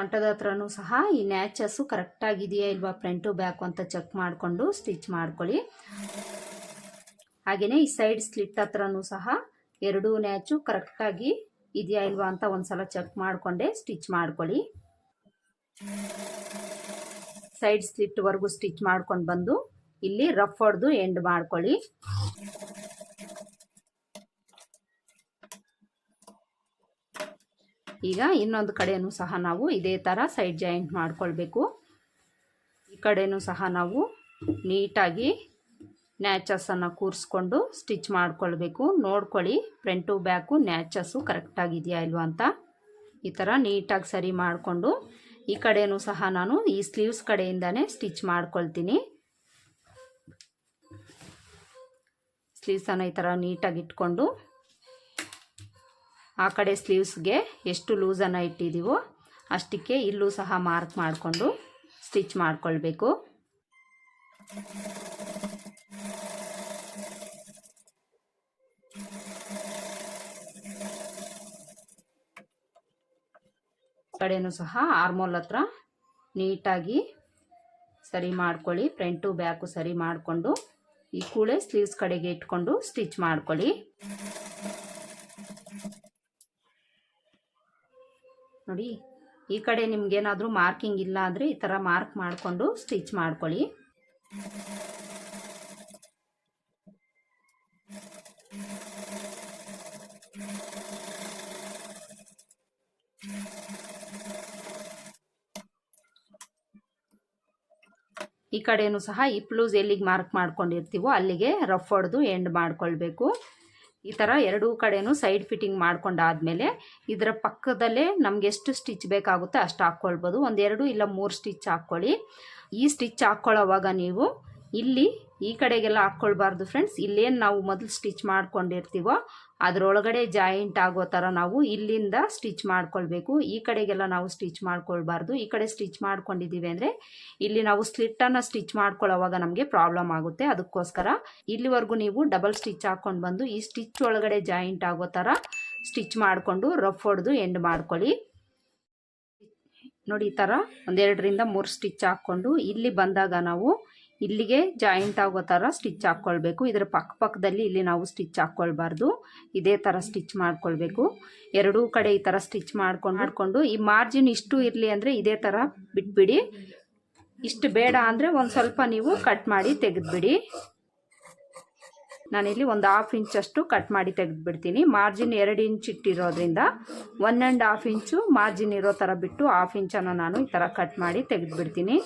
ಸೊಂಟದ ಹತ್ರನೂ ಸಹ ಈ ನ್ಯಾಚಸ್ಸು ಕರೆಕ್ಟಾಗಿದೆಯಾ ಇಲ್ವಾ ಫ್ರಂಟು ಬ್ಯಾಕು ಅಂತ ಚೆಕ್ ಮಾಡಿಕೊಂಡು ಸ್ಟಿಚ್ ಮಾಡ್ಕೊಳ್ಳಿ. ಹಾಗೆಯೇ ಈ ಸೈಡ್ ಸ್ಲಿಟ್ ಹತ್ರನೂ ಸಹ ಎರಡೂ ನ್ಯಾಚು ಕರೆಕ್ಟಾಗಿ ಇದೆಯಾ ಇಲ್ವಾ ಅಂತ ಒಂದ್ಸಲ ಚೆಕ್ ಮಾಡಿಕೊಂಡೆ ಸ್ಟಿಚ್ ಮಾಡ್ಕೊಳ್ಳಿ. ಸೈಡ್ ಸ್ಲಿಟ್ವರೆಗೂ ಸ್ಟಿಚ್ ಮಾಡ್ಕೊಂಡು ಬಂದು ಇಲ್ಲಿ ರಫ್ ಹೊಡೆದು ಎಂಡ್ ಮಾಡ್ಕೊಳ್ಳಿ. ಈಗ ಇನ್ನೊಂದು ಕಡೆಯೂ ಸಹ ನಾವು ಇದೇ ಥರ ಸೈಡ್ ಜಾಯಿಂಟ್ ಮಾಡಿಕೊಳ್ಬೇಕು. ಈ ಕಡೆಯೂ ಸಹ ನಾವು ನೀಟಾಗಿ ನ್ಯಾಚಸ್ಸನ್ನು ಕೂರಿಸ್ಕೊಂಡು ಸ್ಟಿಚ್ ಮಾಡಿಕೊಳ್ಬೇಕು. ನೋಡ್ಕೊಳ್ಳಿ ಫ್ರಂಟು ಬ್ಯಾಕು ನ್ಯಾಚಸ್ಸು ಕರೆಕ್ಟಾಗಿದೆಯಾ ಇಲ್ವಾ ಅಂತ. ಈ ಥರ ನೀಟಾಗಿ ಸರಿ ಮಾಡಿಕೊಂಡು ಈ ಕಡೆಯೂ ಸಹ ನಾನು ಈ ಸ್ಲೀವ್ಸ್ ಕಡೆಯಿಂದನೇ ಸ್ಟಿಚ್ ಮಾಡ್ಕೊಳ್ತೀನಿ. ಸ್ಲೀವ್ಸನ್ನು ಈ ಥರ ನೀಟಾಗಿ ಇಟ್ಕೊಂಡು ಆ ಕಡೆ ಸ್ಲೀವ್ಸ್ಗೆ ಎಷ್ಟು ಲೂಸನ್ನು ಇಟ್ಟಿದ್ದೀವೋ ಅಷ್ಟಕ್ಕೆ ಇಲ್ಲೂ ಸಹ ಮಾರ್ಕ್ ಮಾಡಿಕೊಂಡು ಸ್ಟಿಚ್ ಮಾಡಿಕೊಳ್ಬೇಕು. ಕಡೆನೂ ಸಹ ಆರ್ಮೋಲ್ ಹತ್ರ ನೀಟಾಗಿ ಸರಿ ಮಾಡ್ಕೊಳ್ಳಿ, ಫ್ರಂಟು ಬ್ಯಾಕು ಸರಿ ಮಾಡಿಕೊಂಡು ಈ ಕೂಳೆ ಸ್ಲೀವ್ಸ್ ಕಡೆಗೆ ಇಟ್ಕೊಂಡು ಸ್ಟಿಚ್ ಮಾಡ್ಕೊಳ್ಳಿ. ನೋಡಿ, ಈ ಕಡೆ ನಿಮ್ಗೇನಾದರೂ ಮಾರ್ಕಿಂಗ್ ಇಲ್ಲ ಅಂದರೆ ಈ ಥರ ಮಾರ್ಕ್ ಮಾಡಿಕೊಂಡು ಸ್ಟಿಚ್ ಮಾಡ್ಕೊಳ್ಳಿ. ಈ ಕಡೆಯೂ ಸಹ ಈ ಪ್ಲೂಸ್ ಎಲ್ಲಿಗೆ ಮಾರ್ಕ್ ಮಾಡ್ಕೊಂಡಿರ್ತೀವೋ ಅಲ್ಲಿಗೆ ರಫ್ ಹೊಡೆದು ಎಂಡ್ ಮಾಡ್ಕೊಳ್ಬೇಕು. ಈ ಥರ ಎರಡೂ ಕಡೆನೂ ಸೈಡ್ ಫಿಟ್ಟಿಂಗ್ ಮಾಡ್ಕೊಂಡಾದ್ಮೇಲೆ ಇದರ ಪಕ್ಕದಲ್ಲೇ ನಮ್ಗೆ ಎಷ್ಟು ಸ್ಟಿಚ್ ಬೇಕಾಗುತ್ತೆ ಅಷ್ಟು ಹಾಕ್ಕೊಳ್ಬೋದು. ಒಂದೆರಡು ಇಲ್ಲ ಮೂರು ಸ್ಟಿಚ್ ಹಾಕ್ಕೊಳ್ಳಿ. ಈ ಸ್ಟಿಚ್ ಹಾಕ್ಕೊಳ್ಳೋವಾಗ ನೀವು ಇಲ್ಲಿ ಈ ಕಡೆಗೆಲ್ಲ ಹಾಕ್ಕೊಳ್ಬಾರ್ದು ಫ್ರೆಂಡ್ಸ್ ಇಲ್ಲೇನು ನಾವು ಮೊದಲು ಸ್ಟಿಚ್ ಮಾಡ್ಕೊಂಡಿರ್ತೀವೋ, ಅದರೊಳಗಡೆ ಜಾಯಿಂಟ್ ಆಗೋ ಥರ ನಾವು ಇಲ್ಲಿಂದ ಸ್ಟಿಚ್ ಮಾಡ್ಕೊಳ್ಬೇಕು. ಈ ಕಡೆಗೆಲ್ಲ ನಾವು ಸ್ಟಿಚ್ ಮಾಡ್ಕೊಳ್ಬಾರ್ದು. ಈ ಕಡೆ ಸ್ಟಿಚ್ ಮಾಡ್ಕೊಂಡಿದ್ದೀವಿ ಅಂದರೆ ಇಲ್ಲಿ ನಾವು ಸ್ಲಿಟ್ಟನ್ನು ಸ್ಟಿಚ್ ಮಾಡ್ಕೊಳ್ಳೋವಾಗ ನಮಗೆ ಪ್ರಾಬ್ಲಮ್ ಆಗುತ್ತೆ. ಅದಕ್ಕೋಸ್ಕರ ಇಲ್ಲಿವರೆಗೂ ನೀವು ಡಬಲ್ ಸ್ಟಿಚ್ ಹಾಕ್ಕೊಂಡು ಬಂದು ಈ ಸ್ಟಿಚ್ ಒಳಗಡೆ ಜಾಯಿಂಟ್ ಆಗೋ ಥರ ಸ್ಟಿಚ್ ಮಾಡಿಕೊಂಡು ರಫ್ ಹೊಡೆದು ಎಂಡ್ ಮಾಡ್ಕೊಳ್ಳಿ. ನೋಡಿ ಈ ಥರ ಒಂದೆರಡರಿಂದ ಮೂರು ಸ್ಟಿಚ್ ಹಾಕ್ಕೊಂಡು ಇಲ್ಲಿ ಬಂದಾಗ ನಾವು ಇಲ್ಲಿಗೆ ಜಾಯಿಂಟ್ ಆಗೋ ಥರ ಸ್ಟಿಚ್ ಹಾಕ್ಕೊಳ್ಬೇಕು ಇದರ ಪಕ್ಕ ಪಕ್ಕದಲ್ಲಿ ಇಲ್ಲಿ ನಾವು ಸ್ಟಿಚ್ ಹಾಕ್ಕೊಳ್ಬಾರ್ದು ಇದೇ ಥರ ಸ್ಟಿಚ್ ಮಾಡ್ಕೊಳ್ಬೇಕು. ಎರಡೂ ಕಡೆ ಈ ಥರ ಸ್ಟಿಚ್ ಮಾಡ್ಕೊಂಡು ಮಾಡಿಕೊಂಡು ಈ ಮಾರ್ಜಿನ್ ಇಷ್ಟು ಇರಲಿ ಅಂದರೆ ಇದೇ ಥರ ಬಿಟ್ಬಿಡಿ. ಇಷ್ಟು ಬೇಡ ಅಂದರೆ ಒಂದು ಸ್ವಲ್ಪ ನೀವು ಕಟ್ ಮಾಡಿ ತೆಗೆದುಬಿಡಿ. ನಾನಿಲ್ಲಿ ಒಂದು ಹಾಫ್ ಇಂಚಷ್ಟು ಕಟ್ ಮಾಡಿ ತೆಗೆದುಬಿಡ್ತೀನಿ. ಮಾರ್ಜಿನ್ ಎರಡು inch ಇಟ್ಟಿರೋದ್ರಿಂದ one and half inch margin ಇರೋ ಥರ ಬಿಟ್ಟು ಹಾಫ್ ಇಂಚನ್ನು ನಾನು ಈ ಥರ ಕಟ್ ಮಾಡಿ ತೆಗೆದುಬಿಡ್ತೀನಿ.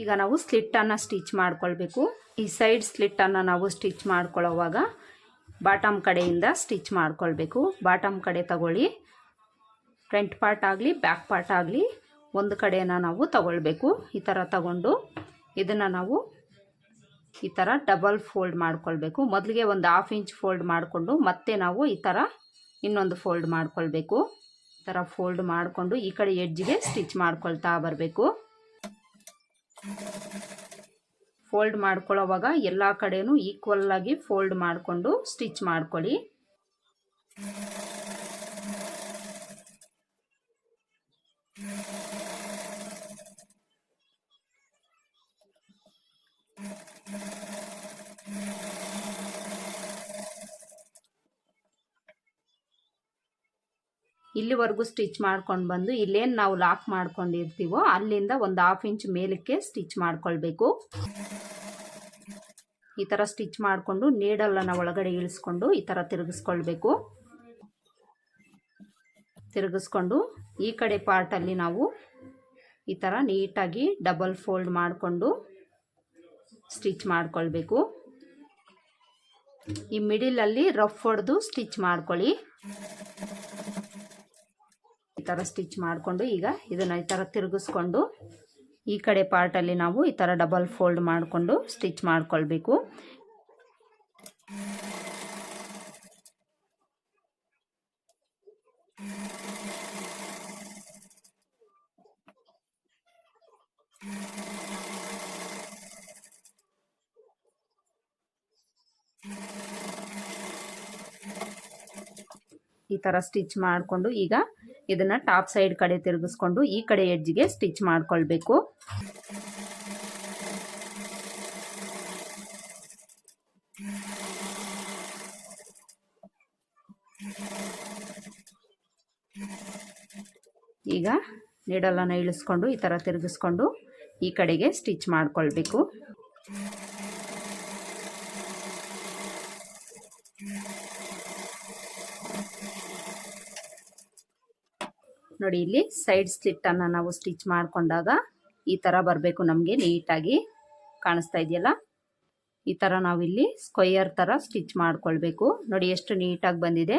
ಈಗ ನಾವು ಸ್ಲಿಟ್ಟನ್ನು ಸ್ಟಿಚ್ ಮಾಡ್ಕೊಳ್ಬೇಕು. ಈ ಸೈಡ್ ಸ್ಲಿಟ್ಟನ್ನು ನಾವು ಸ್ಟಿಚ್ ಮಾಡ್ಕೊಳ್ಳೋವಾಗ ಬಾಟಮ್ ಕಡೆಯಿಂದ ಸ್ಟಿಚ್ ಮಾಡ್ಕೊಳ್ಬೇಕು. ಬಾಟಮ್ ಕಡೆ ತಗೊಳ್ಳಿ. ಫ್ರಂಟ್ ಪಾರ್ಟ್ ಆಗಲಿ ಬ್ಯಾಕ್ ಪಾರ್ಟ್ ಆಗಲಿ ಒಂದು ಕಡೆಯನ್ನು ನಾವು ತಗೊಳ್ಬೇಕು. ಈ ಥರ ತಗೊಂಡು ಇದನ್ನು ನಾವು ಈ ಥರ ಡಬಲ್ ಫೋಲ್ಡ್ ಮಾಡ್ಕೊಳ್ಬೇಕು. ಮೊದಲಿಗೆ ಒಂದು ಹಾಫ್ ಇಂಚ್ ಫೋಲ್ಡ್ ಮಾಡಿಕೊಂಡು ಮತ್ತೆ ನಾವು ಈ ಥರ ಇನ್ನೊಂದು ಫೋಲ್ಡ್ ಮಾಡ್ಕೊಳ್ಬೇಕು. ಈ ಥರ ಫೋಲ್ಡ್ ಮಾಡಿಕೊಂಡು ಈ ಕಡೆ ಎಡ್ಜ್ಗೆ ಸ್ಟಿಚ್ ಮಾಡ್ಕೊಳ್ತಾ ಬರಬೇಕು. ಫೋಲ್ಡ್ ಮಾಡ್ಕೊಳ್ಳೋವಾಗ ಎಲ್ಲ ಕಡೆನೂ ಈಕ್ವಲ್ ಆಗಿ ಫೋಲ್ಡ್ ಮಾಡಿಕೊಂಡು ಸ್ಟಿಚ್ ಮಾಡ್ಕೊಳ್ಳಿ. ಇಲ್ಲಿವರೆಗೂ ಸ್ಟಿಚ್ ಮಾಡ್ಕೊಂಡು ಬಂದು ಇಲ್ಲೇನು ನಾವು ಲಾಕ್ ಮಾಡ್ಕೊಂಡಿರ್ತೀವೋ ಅಲ್ಲಿಂದ ಒಂದು ಹಾಫ್ ಇಂಚ್ ಮೇಲಕ್ಕೆ ಸ್ಟಿಚ್ ಮಾಡ್ಕೊಳ್ಬೇಕು. ಈ ಥರ ಸ್ಟಿಚ್ ಮಾಡಿಕೊಂಡು ನೀಡಲನ್ನು ಒಳಗಡೆ ಇಳಿಸ್ಕೊಂಡು ಈ ಥರ ತಿರುಗಿಸ್ಕೊಳ್ಬೇಕು. ತಿರುಗಿಸ್ಕೊಂಡು ಈ ಕಡೆ ಪಾರ್ಟಲ್ಲಿ ನಾವು ಈ ಥರ ನೀಟಾಗಿ ಡಬಲ್ ಫೋಲ್ಡ್ ಮಾಡಿಕೊಂಡು ಸ್ಟಿಚ್ ಮಾಡಿಕೊಳ್ಬೇಕು. ಈ ಮಿಡಿಲಲ್ಲಿ ರಫ್ ಹೊಡೆದು ಸ್ಟಿಚ್ ಮಾಡ್ಕೊಳ್ಳಿ. ಥರ ಸ್ಟಿಚ್ ಮಾಡಿಕೊಂಡು ಈಗ ಇದನ್ನು ಈ ಥರ ತಿರುಗಿಸ್ಕೊಂಡು ಈ ಕಡೆ ಪಾರ್ಟಲ್ಲಿ ನಾವು ಈ ಥರ ಡಬಲ್ ಫೋಲ್ಡ್ ಮಾಡಿಕೊಂಡು ಸ್ಟಿಚ್ ಮಾಡ್ಕೊಳ್ಬೇಕು. ಈ ಥರ ಸ್ಟಿಚ್ ಮಾಡಿಕೊಂಡು ಈಗ ಇದನ್ನು ಟಾಪ್ ಸೈಡ್ ಕಡೆ ತಿರುಗಿಸ್ಕೊಂಡು ಈ ಕಡೆ ಎಡ್ಜ್ಗೆ ಸ್ಟಿಚ್ ಮಾಡ್ಕೊಳ್ಬೇಕು. ಈಗ ನೀಡಲನ್ನು ಇಳಿಸ್ಕೊಂಡು ಈ ಥರ ತಿರುಗಿಸ್ಕೊಂಡು ಈ ಕಡೆಗೆ ಸ್ಟಿಚ್ ಮಾಡ್ಕೊಳ್ಬೇಕು. ನೋಡಿ ಇಲ್ಲಿ ಸೈಡ್ ಸ್ಲಿಟ್ಟನ್ನು ನಾವು ಸ್ಟಿಚ್ ಮಾಡಿಕೊಂಡಾಗ ಈ ಥರ ಬರಬೇಕು ನಮಗೆ ನೀಟಾಗಿ ಕಾಣಿಸ್ತಾ ಇದೆಯಲ್ಲ? ಈ ಥರ ನಾವಿಲ್ಲಿ ಸ್ಕ್ವಯರ್ ಥರ ಸ್ಟಿಚ್ ಮಾಡ್ಕೊಳ್ಬೇಕು. ನೋಡಿ ಎಷ್ಟು ನೀಟಾಗಿ ಬಂದಿದೆ.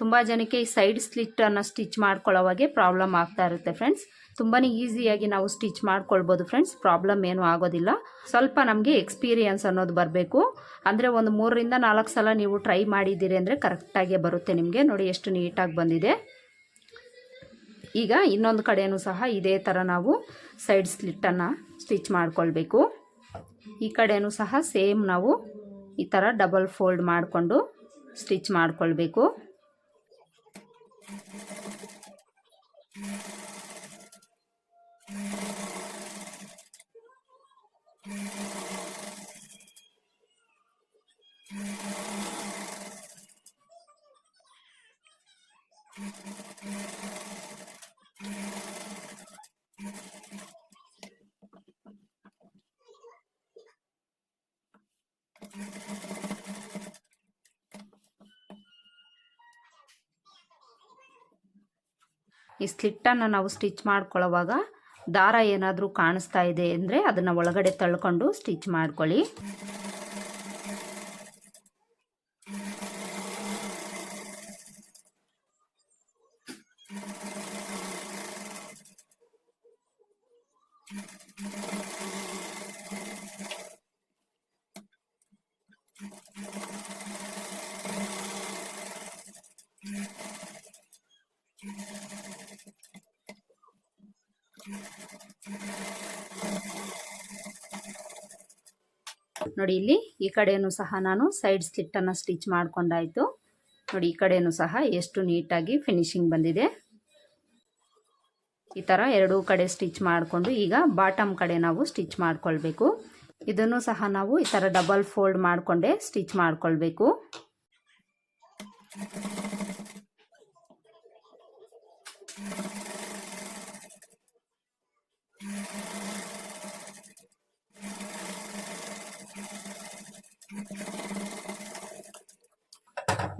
ತುಂಬ ಜನಕ್ಕೆ ಈ ಸೈಡ್ ಸ್ಲಿಟ್ಟನ್ನು ಸ್ಟಿಚ್ ಮಾಡ್ಕೊಳ್ಳೋವಾಗೆ ಪ್ರಾಬ್ಲಮ್ ಆಗ್ತಾ ಇರುತ್ತೆ ಫ್ರೆಂಡ್ಸ್ ತುಂಬಾ ಈಸಿಯಾಗಿ ನಾವು ಸ್ಟಿಚ್ ಮಾಡ್ಕೊಳ್ಬೋದು ಫ್ರೆಂಡ್ಸ್ ಪ್ರಾಬ್ಲಮ್ ಏನೂ ಆಗೋದಿಲ್ಲ. ಸ್ವಲ್ಪ ನಮಗೆ ಎಕ್ಸ್ಪೀರಿಯನ್ಸ್ ಅನ್ನೋದು ಬರಬೇಕು. ಅಂದರೆ ಒಂದು ಮೂರರಿಂದ ನಾಲ್ಕು ಸಲ ನೀವು ಟ್ರೈ ಮಾಡಿದ್ದೀರಿ ಅಂದರೆ ಕರೆಕ್ಟಾಗೇ ಬರುತ್ತೆ ನಿಮಗೆ. ನೋಡಿ ಎಷ್ಟು ನೀಟಾಗಿ ಬಂದಿದೆ. ಈಗ ಇನ್ನೊಂದು ಕಡೆಯೂ ಸಹ ಇದೇ ಥರ ನಾವು ಸೈಡ್ ಸ್ಲಿಟ್ಟನ್ನು ಸ್ಟಿಚ್ ಮಾಡಿಕೊಳ್ಬೇಕು. ಈ ಕಡೆಯೂ ಸಹ ಸೇಮ್ ನಾವು ಈ ಥರ ಡಬಲ್ ಫೋಲ್ಡ್ ಮಾಡಿಕೊಂಡು ಸ್ಟಿಚ್ ಮಾಡಿಕೊಳ್ಬೇಕು. ಈ ಸ್ಲಿಟ್ಟನ್ನು ನಾವು ಸ್ಟಿಚ್ ಮಾಡ್ಕೊಳ್ಳೋವಾಗ ದಾರ ಏನಾದರೂ ಕಾಣಿಸ್ತಾ ಇದೆ ಅಂದರೆ ಅದನ್ನು ಒಳಗಡೆ ತಳ್ಕೊಂಡು ಸ್ಟಿಚ್ ಮಾಡ್ಕೊಳ್ಳಿ. ನೋಡಿ ಇಲ್ಲಿ, ಈ ಕಡೆಯೂ ಸಹ ನಾನು ಸೈಡ್ ಸ್ಲಿಟ್ಟನ್ನು ಸ್ಟಿಚ್ ಮಾಡ್ಕೊಂಡಾಯಿತು. ನೋಡಿ, ಈ ಕಡೆಯೂ ಸಹ ಎಷ್ಟು ನೀಟಾಗಿ ಫಿನಿಶಿಂಗ್ ಬಂದಿದೆ. ಈ ಥರ ಎರಡೂ ಕಡೆ ಸ್ಟಿಚ್ ಮಾಡಿಕೊಂಡು ಈಗ ಬಾಟಮ್ ಕಡೆ ನಾವು ಸ್ಟಿಚ್ ಮಾಡ್ಕೊಳ್ಬೇಕು. ಇದನ್ನು ಸಹ ನಾವು ಈ ಥರ ಡಬಲ್ ಫೋಲ್ಡ್ ಮಾಡಿಕೊಂಡೇ ಸ್ಟಿಚ್ ಮಾಡ್ಕೊಳ್ಬೇಕು.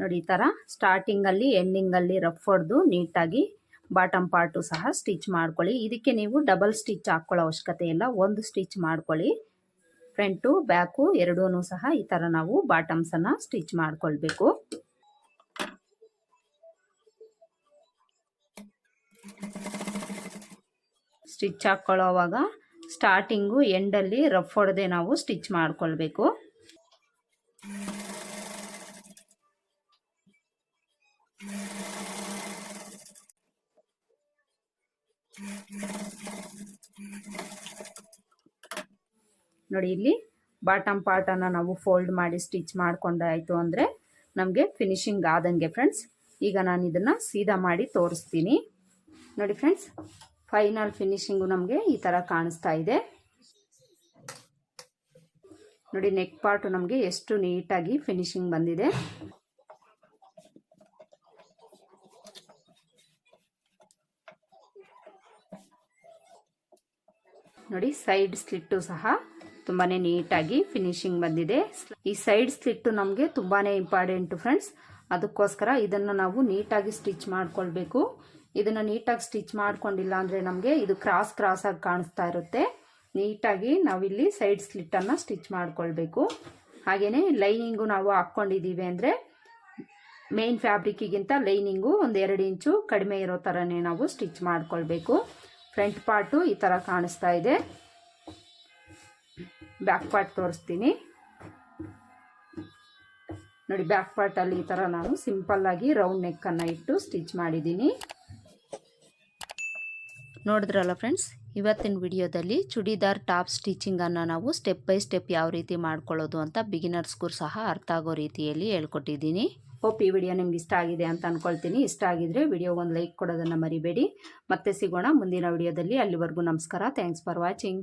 ನೋಡಿ, ಈ ಥರ ಸ್ಟಾರ್ಟಿಂಗಲ್ಲಿ ಎಂಡಿಂಗಲ್ಲಿ ರಫ್ ಹೊಡೆದು ನೀಟಾಗಿ ಬಾಟಮ್ ಪಾರ್ಟು ಸಹ ಸ್ಟಿಚ್ ಮಾಡ್ಕೊಳ್ಳಿ. ಇದಕ್ಕೆ ನೀವು ಡಬಲ್ ಸ್ಟಿಚ್ ಹಾಕ್ಕೊಳ್ಳೋ ಅವಶ್ಯಕತೆ ಇಲ್ಲ. ಒಂದು ಸ್ಟಿಚ್ ಮಾಡ್ಕೊಳ್ಳಿ. ಫ್ರಂಟು ಬ್ಯಾಕು ಎರಡೂ ಸಹ ಈ ಥರ ನಾವು ಬಾಟಮ್ಸನ್ನು ಸ್ಟಿಚ್ ಮಾಡ್ಕೊಳ್ಬೇಕು. ಸ್ಟಿಚ್ ಹಾಕ್ಕೊಳ್ಳೋವಾಗ ಸ್ಟಾರ್ಟಿಂಗು ಎಂಡಲ್ಲಿ ರಫ್ ಹೊಡೆದೇ ನಾವು ಸ್ಟಿಚ್ ಮಾಡ್ಕೊಳ್ಬೇಕು. ನೋಡಿ ಇಲ್ಲಿ ಬಾಟಮ್ ಪಾರ್ಟನ್ನು ನಾವು ಫೋಲ್ಡ್ ಮಾಡಿ ಸ್ಟಿಚ್ ಮಾಡ್ಕೊಂಡಾಯಿತು ಅಂದರೆ ನಮಗೆ ಫಿನಿಶಿಂಗ್ ಆದಂಗೆ ಫ್ರೆಂಡ್ಸ್ ಈಗ ನಾನು ಇದನ್ನು ಸೀದಾ ಮಾಡಿ ತೋರಿಸ್ತೀನಿ. ನೋಡಿ ಫ್ರೆಂಡ್ಸ್ ಫೈನಲ್ ಫಿನಿಶಿಂಗು ನಮಗೆ ಈ ಥರ ಕಾಣಿಸ್ತಾ ಇದೆ. ನೋಡಿ ನೆಕ್ ಪಾರ್ಟು ನಮಗೆ ಎಷ್ಟು ನೀಟಾಗಿ ಫಿನಿಶಿಂಗ್ ಬಂದಿದೆ. ನೋಡಿ ಸೈಡ್ ಸ್ಲಿಟ್ಟು ಸಹ ತುಂಬಾ ನೀಟಾಗಿ ಫಿನಿಶಿಂಗ್ ಬಂದಿದೆ. ಈ ಸೈಡ್ ಸ್ಲಿಟ್ಟು ನಮಗೆ ತುಂಬಾನೇ ಇಂಪಾರ್ಟೆಂಟ್ ಫ್ರೆಂಡ್ಸ್ ಅದಕ್ಕೋಸ್ಕರ ಇದನ್ನು ನಾವು ನೀಟಾಗಿ ಸ್ಟಿಚ್ ಮಾಡ್ಕೊಳ್ಬೇಕು. ಇದನ್ನು ನೀಟಾಗಿ ಸ್ಟಿಚ್ ಮಾಡ್ಕೊಂಡಿಲ್ಲ ಅಂದರೆ ನಮಗೆ ಇದು ಕ್ರಾಸ್ ಕ್ರಾಸ್ ಆಗಿ ಕಾಣಿಸ್ತಾ ಇರುತ್ತೆ. ನೀಟಾಗಿ ನಾವಿಲ್ಲಿ ಸೈಡ್ ಸ್ಲಿಟ್ಟನ್ನು ಸ್ಟಿಚ್ ಮಾಡ್ಕೊಳ್ಬೇಕು. ಹಾಗೆಯೇ ಲೈನಿಂಗು ನಾವು ಹಾಕ್ಕೊಂಡಿದ್ದೀವಿ ಅಂದರೆ ಮೇನ್ ಫ್ಯಾಬ್ರಿಕ್ಕಿಗಿಂತ ಲೈನಿಂಗು ಒಂದು ಎರಡು ಇಂಚು ಕಡಿಮೆ ಇರೋ ಥರನೇ ನಾವು ಸ್ಟಿಚ್ ಮಾಡ್ಕೊಳ್ಬೇಕು. ಫ್ರಂಟ್ ಪಾರ್ಟು ಈ ಥರ ಕಾಣಿಸ್ತಾ ಇದೆ. ಬ್ಯಾಕ್ ಪಾರ್ಟ್ ತೋರಿಸ್ತೀನಿ. ನೋಡಿ ಬ್ಯಾಕ್ ಪಾರ್ಟಲ್ಲಿ ಈ ಥರ ನಾನು ಸಿಂಪಲ್ಲಾಗಿ ರೌಂಡ್ ನೆಕ್ಕನ್ನು ಇಟ್ಟು ಸ್ಟಿಚ್ ಮಾಡಿದ್ದೀನಿ. ನೋಡಿದ್ರಲ್ಲ ಫ್ರೆಂಡ್ಸ್ ಇವತ್ತಿನ ವಿಡಿಯೋದಲ್ಲಿ ಚೂಡಿದಾರ್ ಟಾಪ್ ಸ್ಟಿಚಿಂಗನ್ನು ನಾವು ಸ್ಟೆಪ್ ಬೈ ಸ್ಟೆಪ್ ಯಾವ ರೀತಿ ಮಾಡ್ಕೊಳ್ಳೋದು ಅಂತ ಬಿಗಿನರ್ಸ್ಗೂ ಸಹ ಅರ್ಥ ಆಗೋ ರೀತಿಯಲ್ಲಿ ಹೇಳ್ಕೊಟ್ಟಿದ್ದೀನಿ. ಹೋಪ್ ಈ ವಿಡಿಯೋ ನಿಮ್ಗೆ ಇಷ್ಟ ಆಗಿದೆ ಅಂತ ಅಂದ್ಕೊಳ್ತೀನಿ ಇಷ್ಟ ಆಗಿದ್ರೆ ವಿಡಿಯೋ ಒಂದು ಲೈಕ್ ಕೊಡೋದನ್ನು ಮರಿಬೇಡಿ. ಮತ್ತೆ ಸಿಗೋಣ ಮುಂದಿನ ವಿಡಿಯೋದಲ್ಲಿ. ಅಲ್ಲಿವರೆಗೂ ನಮಸ್ಕಾರ. Thanks for watching